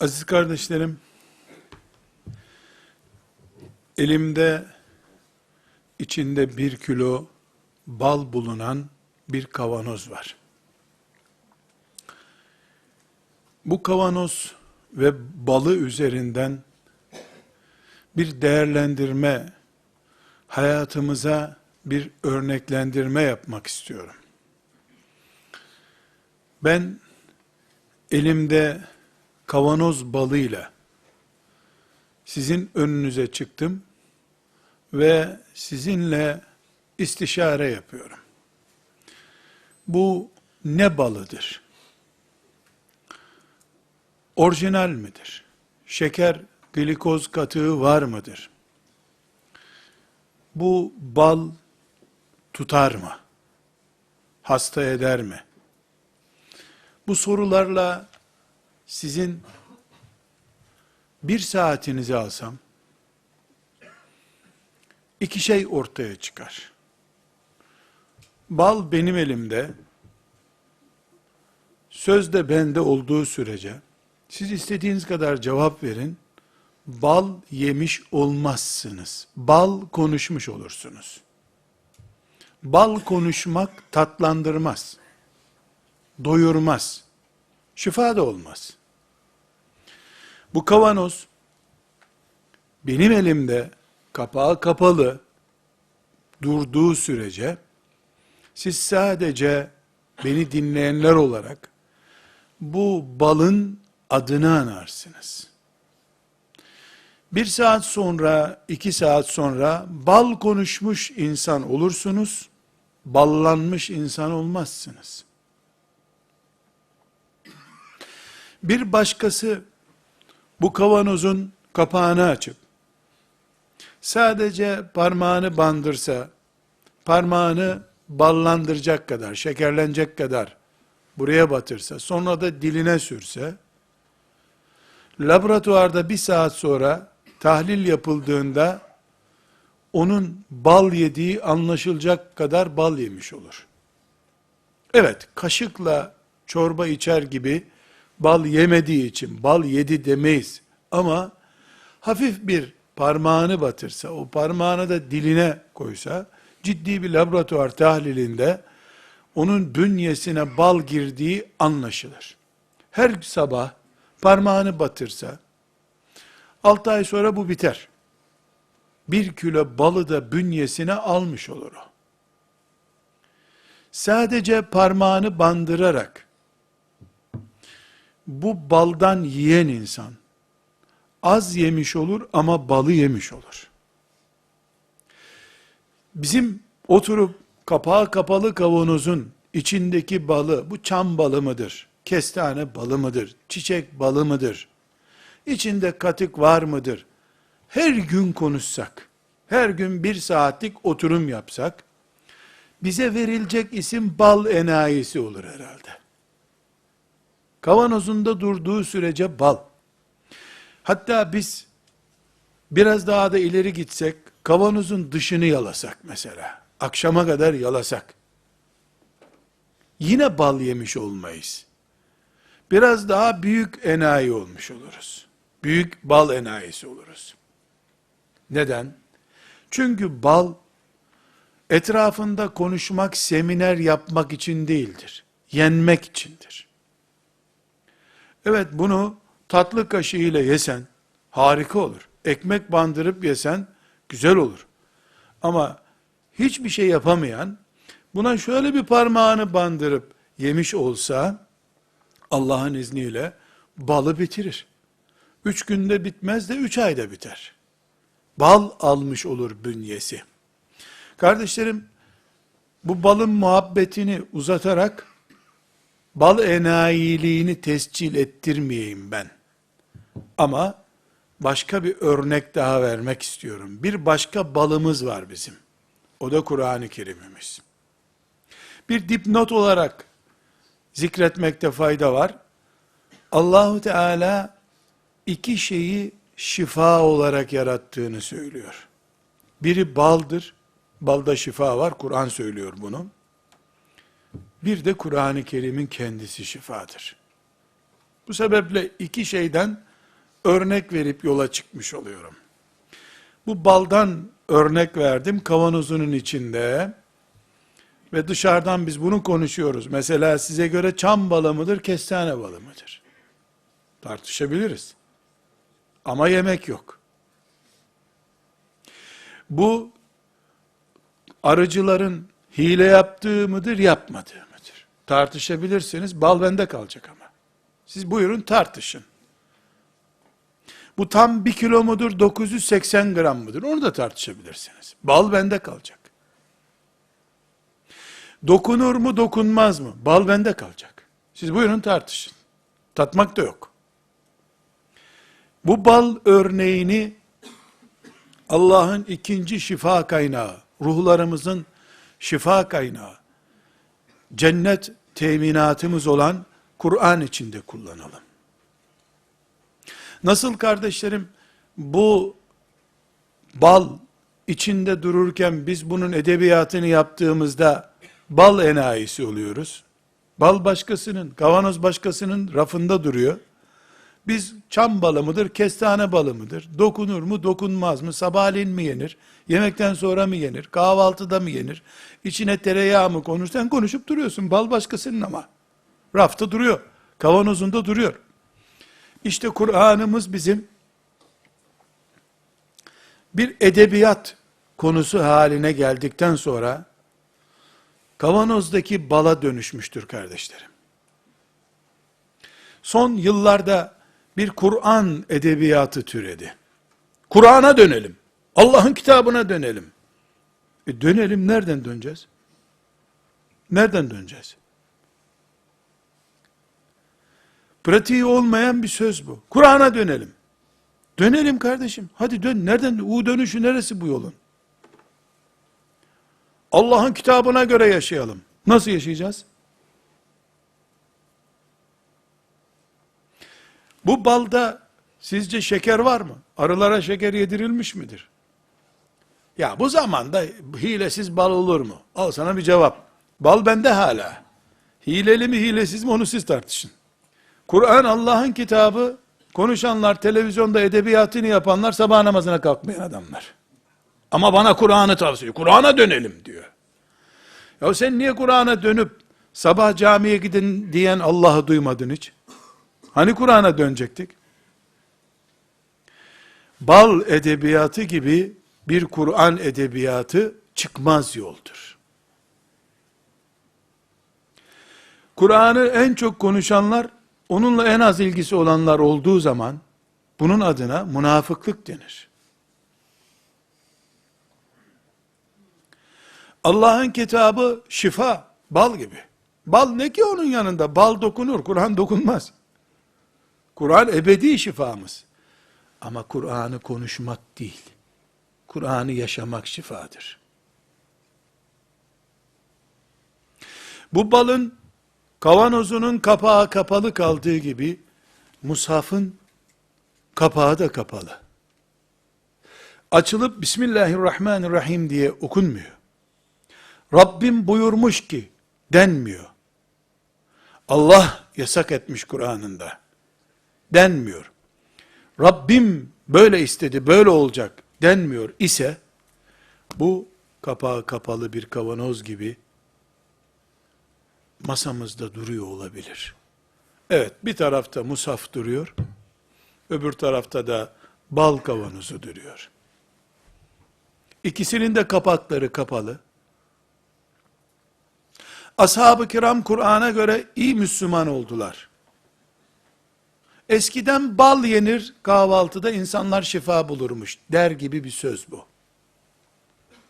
Aziz kardeşlerim, elimde içinde bir kilo bal bulunan bir kavanoz var. Bu kavanoz ve balı üzerinden bir değerlendirme, hayatımıza bir örneklendirme yapmak istiyorum. Ben elimde kavanoz balıyla sizin önünüze çıktım ve sizinle istişare yapıyorum. Bu ne balıdır? Orijinal midir? Şeker, glikoz katığı var mıdır? Bu bal tutar mı? Hasta eder mi? Bu sorularla sizin bir saatinizi alsam, iki şey ortaya çıkar. Bal benim elimde, söz de bende olduğu sürece, siz istediğiniz kadar cevap verin, bal yemiş olmazsınız. Bal konuşmuş olursunuz. Bal konuşmak tatlandırmaz. Doyurmaz. Şifa da olmaz. Bu kavanoz benim elimde kapağı kapalı durduğu sürece siz sadece beni dinleyenler olarak bu balın adını anarsınız. Bir saat sonra, iki saat sonra bal konuşmuş insan olursunuz, ballanmış insan olmazsınız. Bir başkası bu kavanozun kapağını açıp sadece parmağını bandırsa, parmağını ballandıracak kadar, şekerlenecek kadar buraya batırsa, sonra da diline sürse, laboratuvarda bir saat sonra tahlil yapıldığında onun bal yediği anlaşılacak kadar bal yemiş olur. Evet, kaşıkla çorba içer gibi bal yemediği için bal yedi demeyiz. Ama hafif bir parmağını batırsa, o parmağını da diline koysa, ciddi bir laboratuvar tahlilinde onun bünyesine bal girdiği anlaşılır. Her sabah parmağını batırsa, 6 ay sonra bu biter. Bir kilo balı da bünyesine almış olur o. Sadece parmağını bandırarak, bu baldan yiyen insan, az yemiş olur ama balı yemiş olur. Bizim oturup kapağı kapalı kavanozun içindeki balı, bu çam balı mıdır, kestane balı mıdır, çiçek balı mıdır, içinde katık var mıdır, her gün konuşsak, her gün bir saatlik oturum yapsak, bize verilecek isim bal enayisi olur herhalde. Kavanozunda durduğu sürece bal. Hatta biz biraz daha da ileri gitsek, kavanozun dışını yalasak mesela, akşama kadar yalasak, yine bal yemiş olmayız. Biraz daha büyük enayi olmuş oluruz. Büyük bal enayisi oluruz. Neden? Çünkü bal, etrafında konuşmak, seminer yapmak için değildir. Yenmek içindir. Evet bunu tatlı kaşığıyla yesen harika olur. Ekmek bandırıp yesen güzel olur. Ama hiçbir şey yapamayan buna şöyle bir parmağını bandırıp yemiş olsa Allah'ın izniyle balı bitirir. Üç günde bitmez de üç ayda biter. Bal almış olur bünyesi. Kardeşlerim, bu balın muhabbetini uzatarak bal enayiliğini tescil ettirmeyeyim ben. Ama başka bir örnek daha vermek istiyorum. Bir başka balımız var bizim. O da Kur'an-ı Kerim'imiz. Bir dipnot olarak zikretmekte fayda var. Allahu Teala iki şeyi şifa olarak yarattığını söylüyor. Biri baldır. Balda şifa var. Kur'an söylüyor bunu. Bir de Kur'an-ı Kerim'in kendisi şifadır. Bu sebeple iki şeyden örnek verip yola çıkmış oluyorum. Bu baldan örnek verdim kavanozunun içinde ve dışarıdan biz bunu konuşuyoruz. Mesela size göre çam balı mıdır, kestane balı mıdır? Tartışabiliriz. Ama yemek yok. Bu arıcıların hile yaptığı mıdır, yapmadığı mıdır? Tartışabilirsiniz. Bal bende kalacak ama. Siz buyurun tartışın. Bu tam bir kilo mudur, 980 gram mıdır? Onu da tartışabilirsiniz. Bal bende kalacak. Dokunur mu, dokunmaz mı? Bal bende kalacak. Siz buyurun tartışın. Tatmak da yok. Bu bal örneğini Allah'ın ikinci şifa kaynağı, ruhlarımızın şifa kaynağı, cennet teminatımız olan Kur'an içinde kullanalım. Nasıl kardeşlerim bu bal içinde dururken biz bunun edebiyatını yaptığımızda bal enayisi oluyoruz. Bal başkasının, kavanoz başkasının rafında duruyor. Biz çam balı mıdır, kestane balı mıdır? Dokunur mu, dokunmaz mı? Sabahleyin mi yenir? Yemekten sonra mı yenir? Kahvaltıda mı yenir? İçine tereyağı mı konur? Sen konuşup duruyorsun. Bal başkasının ama. Rafta duruyor. Kavanozunda duruyor. İşte Kur'an'ımız bizim bir edebiyat konusu haline geldikten sonra kavanozdaki bala dönüşmüştür kardeşlerim. Son yıllarda bir Kur'an edebiyatı türedi. Kur'an'a dönelim. Allah'ın kitabına dönelim. E dönelim nereden döneceğiz? Nereden döneceğiz? Pratiği olmayan bir söz bu. Kur'an'a dönelim. Dönelim kardeşim. Hadi dön. Nereden? U dönüşü neresi bu yolun? Allah'ın kitabına göre yaşayalım. Nasıl yaşayacağız? Bu balda sizce şeker var mı? Arılara şeker yedirilmiş midir? Ya bu zamanda hilesiz bal olur mu? Al sana bir cevap. Bal bende hala. Hileli mi hilesiz mi onu siz tartışın. Kur'an Allah'ın kitabı, konuşanlar, televizyonda edebiyatını yapanlar sabah namazına kalkmayan adamlar. Ama bana Kur'an'ı tavsiye Kur'an'a dönelim diyor. Ya sen niye Kur'an'a dönüp sabah camiye gidin diyen Allah'ı duymadın hiç? Hani Kur'an'a dönecektik? Bal edebiyatı gibi bir Kur'an edebiyatı çıkmaz yoldur. Kur'an'ı en çok konuşanlar, onunla en az ilgisi olanlar olduğu zaman, bunun adına münafıklık denir. Allah'ın kitabı şifa, bal gibi. Bal ne ki onun yanında? Bal dokunur, Kur'an dokunmaz. Kur'an ebedi şifamız. Ama Kur'an'ı konuşmak değil. Kur'an'ı yaşamak şifadır. Bu balın kavanozunun kapağı kapalı kaldığı gibi mushafın kapağı da kapalı. Açılıp Bismillahirrahmanirrahim diye okunmuyor. Rabbim buyurmuş ki denmiyor. Allah yasak etmiş Kur'an'ında denmiyor. Rabbim böyle istedi, böyle olacak denmiyor ise, bu kapağı kapalı bir kavanoz gibi masamızda duruyor olabilir. Evet, bir tarafta musaf duruyor, öbür tarafta da bal kavanozu duruyor. İkisinin de kapakları kapalı. Ashab-ı kiram Kur'an'a göre iyi Müslüman oldular. Eskiden bal yenir kahvaltıda insanlar şifa bulurmuş der gibi bir söz bu.